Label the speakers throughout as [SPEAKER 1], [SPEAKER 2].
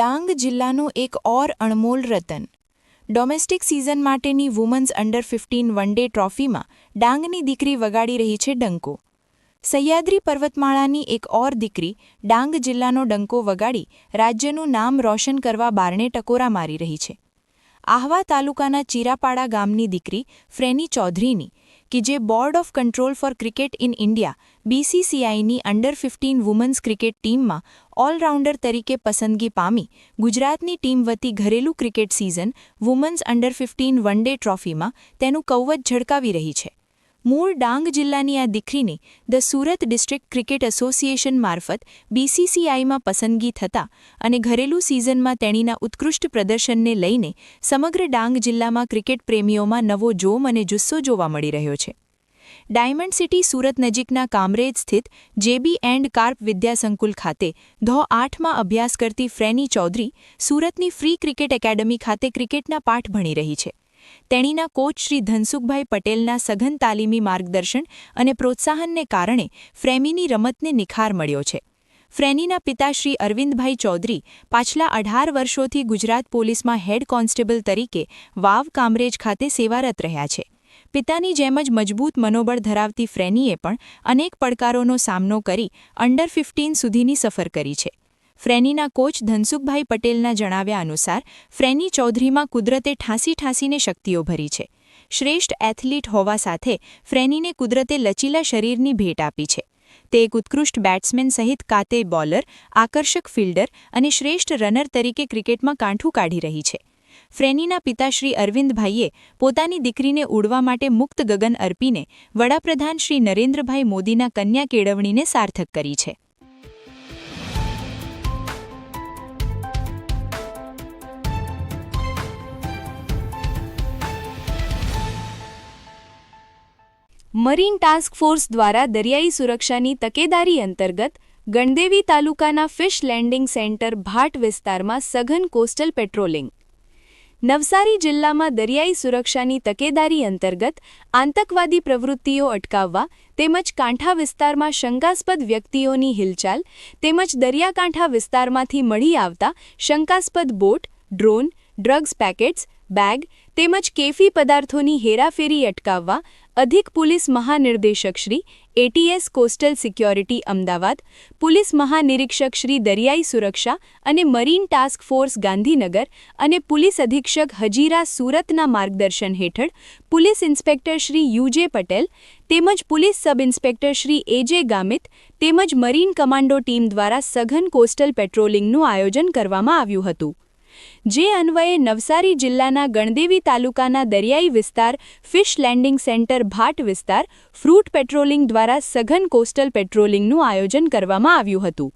[SPEAKER 1] ડાંગ જિલ્લાનું એક ઓર અણમોલ રતન. ડોમેસ્ટિક સિઝન માટેની women's under fifteen one day ટ્રોફીમાં ડાંગની દીકરી વગાડી રહી છે ડંકો. સહ્યાદ્રી પર્વતમાળાની એક ઓર દીકરી ડાંગ જિલ્લાનો ડંકો વગાડી રાજ્યનું નામ રોશન કરવા બારણે ટકોરા મારી રહી છે. આહવા તાલુકાના ચીરાપાડા ગામની દીકરી ફ્રેની ચૌધરીની કે જે board of control for cricket in India બીસીસીઆઈની under fifteen women's cricket ટીમમાં ઓલરાઉન્ડર તરીકે પસંદગી પામી ગુજરાતની ટીમ વતી ઘરેલું cricket season women's under fifteen one day ટ્રોફીમાં તેનું કૌવત ઝળકાવી રહી છે. મૂળ ડાંગ જિલ્લાની આ દીકરીને the Surat district cricket association મારફત બીસીસીઆઈમાં પસંદગી થતાં અને ઘરેલું સિઝનમાં તેણીના ઉત્કૃષ્ટ પ્રદર્શનને લઈને સમગ્ર ડાંગ જિલ્લામાં ક્રિકેટ પ્રેમીઓમાં નવો જોમ અને જુસ્સો જોવા મળી રહ્યો છે. ડાયમંડ સિટી સુરત નજીકના કામરેજ સ્થિત જેબી એન્ડ કાર્પ વિદ્યાસંકુલ ખાતે ધો આઠમાં અભ્યાસ કરતી ફ્રેની ચૌધરી સુરતની ફ્રી ક્રિકેટ એકેડમી ખાતે ક્રિકેટના પાઠ ભણી રહી છે. તેણીના કોચ શ્રી ધનસુખભાઈ પટેલના સઘન તાલીમી માર્ગદર્શન અને પ્રોત્સાહનને કારણે ફ્રેમીની રમતને નિખાર મળ્યો છે. ફ્રેનીના પિતા શ્રી અરવિંદભાઈ ચૌધરી પાછલા અઢાર વર્ષોથી ગુજરાત પોલીસમાં હેડ કોન્સ્ટેબલ તરીકે વાવ કામરેજ ખાતે સેવારત રહ્યા છે. પિતાની જેમ જ મજબૂત મનોબળ ધરાવતી ફ્રેનીએ પણ અનેક પડકારોનો સામનો કરી અંડર ફિફ્ટીન સુધીની સફર કરી છે. ફ્રેનીના કોચ ધનસુખભાઈ પટેલના જણાવ્યા અનુસાર, ફ્રેની ચૌધરીમાં કુદરતે ઠાંસી ઠાંસીને શક્તિઓ ભરી છે. શ્રેષ્ઠ એથલીટ હોવા સાથે ફ્રેનીને કુદરતે લચીલા શરીરની ભેટ આપી છે. તે એક ઉત્કૃષ્ટ બેટ્સમેન સહિત કાતે બોલર, આકર્ષક ફિલ્ડર અને શ્રેષ્ઠ રનર તરીકે ક્રિકેટમાં કાંઠું કાઢી રહી છે. ફ્રેનીના પિતા શ્રી અરવિંદભાઈએ પોતાની દીકરીને ઉડવા માટે મુક્ત ગગન અર્પીને વડાપ્રધાન શ્રી નરેન્દ્રભાઈ મોદીના કન્યા કેળવણીને સાર્થક કરી છે.
[SPEAKER 2] મરીન ટાસ્ક ફોર્સ દ્વારા દરિયાઈ સુરક્ષાની તકેદારી અંતર્ગત ગણદેવી તાલુકાના ફિશ લેન્ડિંગ સેન્ટર ભાટ વિસ્તારમાં સઘન કોસ્ટલ પેટ્રોલિંગ. નવસારી જિલ્લામાં દરિયાઈ સુરક્ષાની તકેદારી અંતર્ગત આતંકવાદી પ્રવૃત્તિઓ અટકાવવા તેમજ કાંઠા વિસ્તારમાં શંકાસ્પદ વ્યક્તિઓની હિલચાલ તેમજ દરિયાકાંઠા વિસ્તારમાંથી મળી આવતા શંકાસ્પદ boat, drone, drugs packets bag તેમજ કેફી પદાર્થોની હેરાફેરી અટકાવવા અધિક પોલીસ મહાનિર્દેશક Shri ATS coastal security Ahmedabad, police મહાનિરીક્ષક Shri દરિયાઈ સુરક્ષા અને મરીન ટાસ્ક ફોર્સ ગાંધીનગર અને પોલીસ અધિક્ષક હજીરા સુરતના માર્ગદર્શન હેઠળ police inspector Shri UJ Patel તેમજ police sub inspector Shri AJ Gamit તેમજ મરીન કમાન્ડો ટીમ દ્વારા સઘન કોસ્ટલ પેટ્રોલિંગનું આયોજન કરવામાં આવ્યું હતું. જે અન્વયે નવસારી જિલ્લાના ગણદેવી તાલુકાના દરિયાઈ વિસ્તાર, ફિશ લેન્ડિંગ સેન્ટર ભાટ વિસ્તાર, ફ્રૂટ પેટ્રોલિંગ દ્વારા સઘન કોસ્ટલ પેટ્રોલિંગનું આયોજન કરવામાં આવ્યું હતું.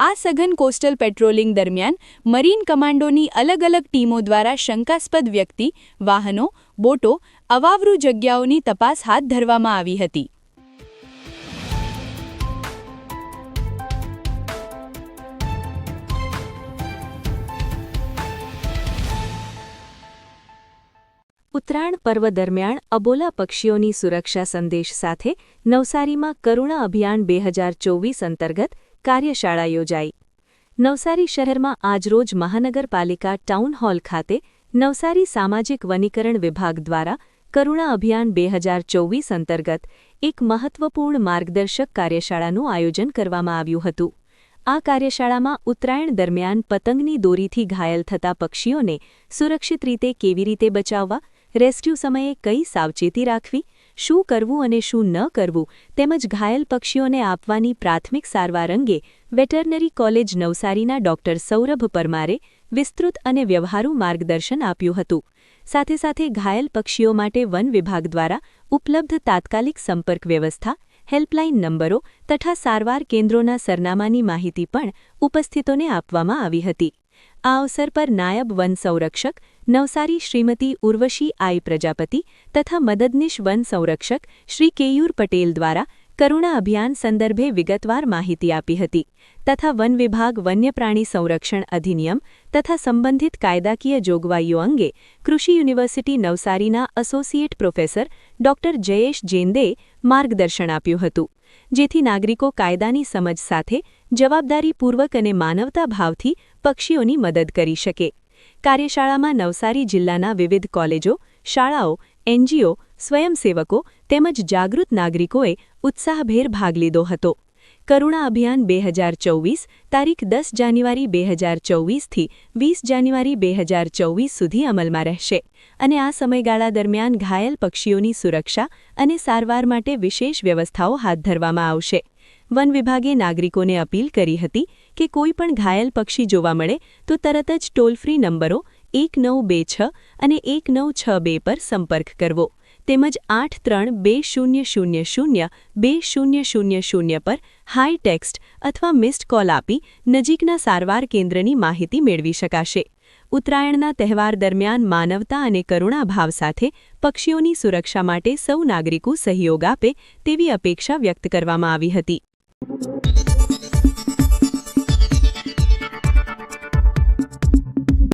[SPEAKER 2] આ સઘન કોસ્ટલ પેટ્રોલિંગ દરમિયાન મરીન કમાન્ડોની અલગ અલગ ટીમો દ્વારા શંકાસ્પદ વ્યક્તિ, વાહનો, બોટો, અવાવરૂ જગ્યાઓની તપાસ હાથ ધરવામાં આવી હતી.
[SPEAKER 3] ઉત્તરાયણ પર્વ દરમિયાન અબોલા પક્ષીઓની સુરક્ષા સંદેશ સાથે નવસારીમાં કરુણા અભિયાન બે હજાર ચોવીસ અંતર્ગત કાર્યશાળા યોજાઈ. નવસારી શહેરમાં આજરોજ મહાનગરપાલિકા ટાઉન હોલ ખાતે નવસારી સામાજિક વનીકરણ વિભાગ દ્વારા કરુણા અભિયાન બે હજાર ચોવીસ અંતર્ગત એક મહત્વપૂર્ણ માર્ગદર્શક કાર્યશાળાનું આયોજન કરવામાં આવ્યું હતું. આ કાર્યશાળામાં ઉત્તરાયણ દરમિયાન પતંગની દોરીથી ઘાયલ થતા પક્ષીઓને સુરક્ષિત રીતે કેવી રીતે બચાવવા રેસ્ક્યુ સમયે કઈ સાવચેતી રાખવી, શું કરવું અને શું ન કરવું તેમજ ઘાયલ પક્ષીઓને આપવાની પ્રાથમિક સારવાર અંગે વેટરનરી કોલેજ નવસારીના ડોક્ટર સૌરભ પરમારે વિસ્તૃત અને વ્યવહારુ માર્ગદર્શન આપ્યું હતું. સાથે સાથે ઘાયલ પક્ષીઓ માટે વન વિભાગ દ્વારા ઉપલબ્ધ તાત્કાલિક સંપર્ક વ્યવસ્થા, હેલ્પલાઇન નંબરો તથા સારવાર કેન્દ્રોના સરનામાની માહિતી પણ ઉપસ્થિતોને આપવામાં આવી હતી. આ અવસર પર નાયબ વન સંરક્ષક નવસારી શ્રીમતી ઉર્વશી આઈ પ્રજાપતિ તથા મદદનીશ વન સંરક્ષક શ્રી કેયુર પટેલ દ્વારા કરુણા અભિયાન સંદર્ભે વિગતવાર માહિતી આપી હતી તથા વન વિભાગ વન્યપ્રાણી સંરક્ષણ અધિનિયમ તથા સંબંધિત કાયદાકીય જોગવાઈઓ અંગે કૃષિ યુનિવર્સિટી નવસારીના એસોસિએટ પ્રોફેસર ડોક્ટર જયેશ જેંદેએ માર્ગદર્શન આપ્યું હતું, જેથી નાગરિકો કાયદાની સમજ સાથે જવાબદારીપૂર્વક અને માનવતા ભાવથી પક્ષીઓની મદદ કરી શકે. કાર્યશાળામાં નવસારી જિલ્લાના વિવિધ કોલેજો, શાળાઓ, એનજીઓ, સ્વયંસેવકો તેમજ જાગૃત નાગરિકોએ ઉત્સાહભેર ભાગ લીધો હતો. કરુણા અભિયાન બે હજાર ચોવીસ, તારીખ દસ જાન્યુઆરી બે હજાર ચોવીસથી વીસ જાન્યુઆરી બે હજાર ચોવીસ સુધી અમલમાં રહેશે અને આ સમયગાળા દરમિયાન ઘાયલ પક્ષીઓની સુરક્ષા અને સારવાર માટે વિશેષ વ્યવસ્થાઓ હાથ ધરવામાં આવશે. વન વિભાગે નાગરિકોને અપીલ કરી હતી કે કોઈ પણ ઘાયલ પક્ષી જોવા મળે તો તરત જ ટોલ ફ્રી નંબરો એક નવ બે છ અને એક નવ છ બે પર સંપર્ક કરવો. તેમજ આઠ ત્રણ બે શૂન્ય શૂન્ય શૂન્ય બે શૂન્ય શૂન્ય શૂન્ય પર હાઈ ટેક્સ્ટ અથવા મિસ્ડ કોલ આપી નજીકના સારવાર કેન્દ્રની માહિતી મેળવી શકાશે. ઉત્તરાયણના તહેવાર દરમિયાન માનવતા અને કરુણાભાવ સાથે પક્ષીઓની સુરક્ષા માટે સૌ નાગરિકો સહયોગ આપે તેવી અપેક્ષા વ્યક્ત કરવામાં આવી હતી. Thank you.